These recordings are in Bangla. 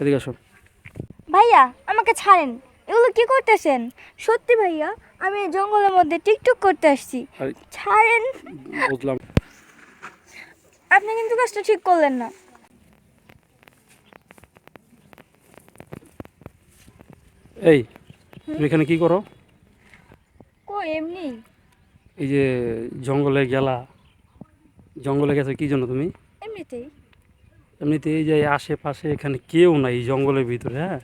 এদিকে আসো। ভাইয়া আমাকে ছাড়েন। এগুলো কি করতেছেন? সত্যি ভাইয়া আমি জঙ্গলের মধ্যে টিকটক করতে আসছি। আরে ছাড়েন। বুঝলাম। আপনি কিন্তু কাজটা ঠিক করলেন না। এই তুমি এখানে কি করো? কই এমনি? এই যে জঙ্গলে গেলা। জঙ্গলে গেছো কি জন্য তুমি? এমনিতেই। এমনিতে এই যে আশেপাশে এখানে কেউ নাই এই জঙ্গলের ভিতরে হ্যাঁ?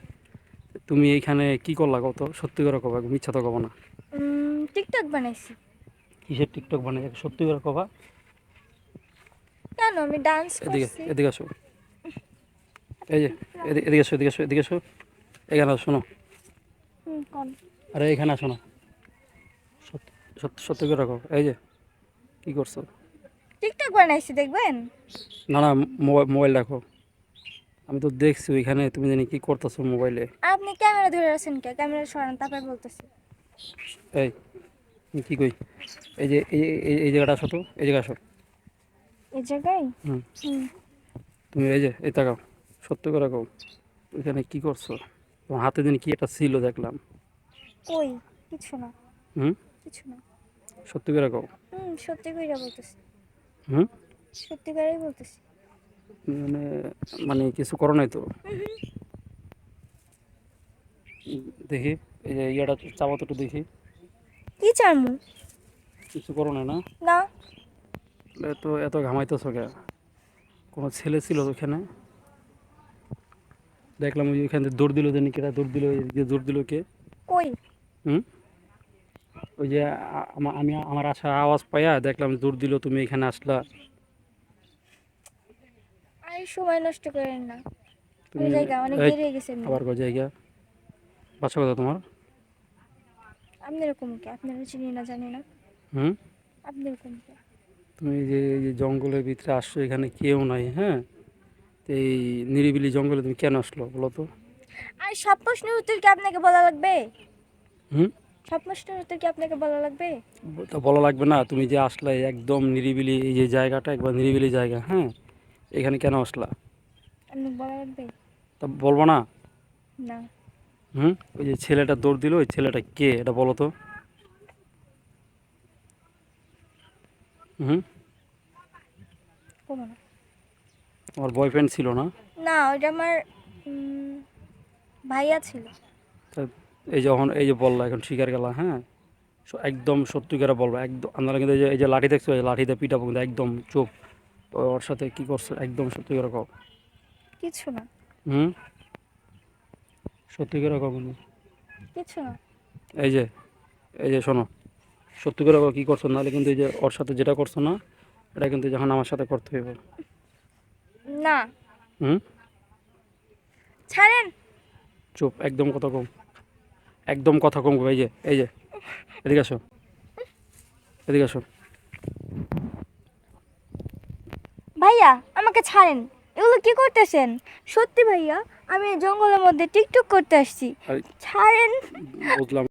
তুমি এইখানে কি করলা কত সত্যি করে কবা মিথ্যা তো কবা না। টিকটক বানাইছি। কিসের টিকটক বানিয়ে সত্যি করে কবা। কেন আমি ডান্স এদিকে করছি। এদিকে আসো। এই যে এদি- এদিকে আসো এদিকে আসো এদিকে আসো। এখানে আসো শোনো। আরে এখানে আসো না। সত্যি সত্যি সত্যি করে রাখো এই যে কি করছ? টিকটক বানাইছি দেখবেন? না না মোবাইল রাখো। আমি তো দেখছি ওইখানে তুমি জানি কি করতেছো মোবাইলে। আপনি ক্যামেরা ধরে আছেন কে? ক্যামেরা সরান তারপরে বলতেছি। এই কি কই? এই যে এই এই- এই জায়গাটা আসো তো এই জায়গা আসো। এই জায়গায়? হুম। তুমি এই যে এই তাকাও সত্য করে রাখো ওইখানে কি করছ? তোমার হাতে দিন কি একটা ছিল দেখলাম। কই? কিছু না। হুম? কিছু না। সত্যি করে রাখো হুম সত্যি কইরা বলতেছি। হুম? সত্যি বলতেছি। মানে মানে কিছু করো নাই তো? দেখি এই যে ইয়াটা তো একটু দেখি। কি চামু কিছু করো না? না। এত এত ঘামাইতেছো কে? কোনো ছেলে ছিল ওখানে? দেখলাম ওই ওইখান থেকে দৌড় দিল জানি কেটা দৌড় দিল যে দৌড় দিল কে? কই? হুম? ওই যে আমি আমার আসার আওয়াজ পাইয়া দেখলাম দৌড় দিল তুমি এখানে আসলা। সময় নষ্ট করেন না। তুমি জায়গা অনেক দেরি হয়ে গেছে আবার কো জায়গা? বাসা কথা তোমার? আপনি এরকম কে? আপনারা চিনি না জানি না। হুম? আপনি এরকম কে? তুমি যে যে জঙ্গলের ভিতরে আসছো এখানে কেউ নাই হ্যাঁ? তো এই নিরিবিলি জঙ্গলে তুমি কেন আসলো বলো তো? আর সব প্রশ্নের উত্তর কি আপনাকে বলা লাগবে? হুম? প্রশ্নের উত্তর কি আপনাকে বলা লাগবে? তা বলা লাগবে না তুমি যে আসলে একদম নিরিবিলি এই যে জায়গাটা একবার নিরিবিলি জায়গা হ্যাঁ? এখানে কেন আসলা? বলা লাগবে? তা বলব না? না। হুম? ওই যে ছেলেটা দৌড় দিল ওই ছেলেটা কে? এটা বলো তো। হুম? আমার বয়ফ্রেন্ড ছিল না? না ওইটা আমার ভাইয়া ছিল। এই যখন এই যে বললা এখন শিকার গেলা হ্যাঁ? একদম সত্যি করে বলব একদম আপনারা কিন্তু এই যে এই যে লাঠি দেখছ এই লাঠিতে পিঠা কিন্তু একদম চুপ। তো ওর সাথে কি করছ? একদম সত্যি করে কও। কিছু না। হুম? সত্যি করে কও কিন্তু। কিছু না। এই যে এই যে শোনো সত্যি করে কও কি করছ নাহলে কিন্তু এই যে ওর সাথে যেটা করছ না এটা কিন্তু যখন আমার সাথে করতে হইব। না। হুম? ছাড়েন। চুপ একদম কথা কম একদম কথা কম এই যে এই যে এদিকে আসো এদিকে আসো। ভাইয়া আমাকে ছাড়েন এগুলো কি করতেছেন? সত্যি ভাইয়া আমি এই জঙ্গলের মধ্যে টিকটক করতে আসছি। আরে ছাড়েন। বুঝলাম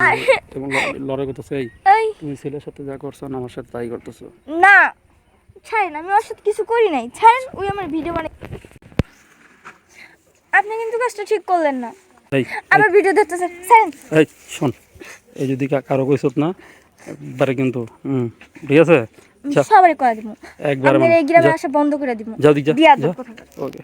এবং লড়াই করতেছো এই এই। তুমি ছেলের সাথে যা করছ না আমার সাথে তাই করতেছো? না ছাড়েন আমি ওর সাথে কিছু করি নাই। ছাড়েন ওই আমার ভিডিও বানাই আপনি কিন্তু কাজটা ঠিক করলেন না। আমার ভিডিও দেখতেছেন এই শোন। এই যদি কা- কারও কইছত না একবারে কিন্তু হুম ঠিক আছে? সবারই করে দিব। একবারে আপনার এই গ্রামে আসা বন্ধ করে দিব। যাও দিক যা। ওকে।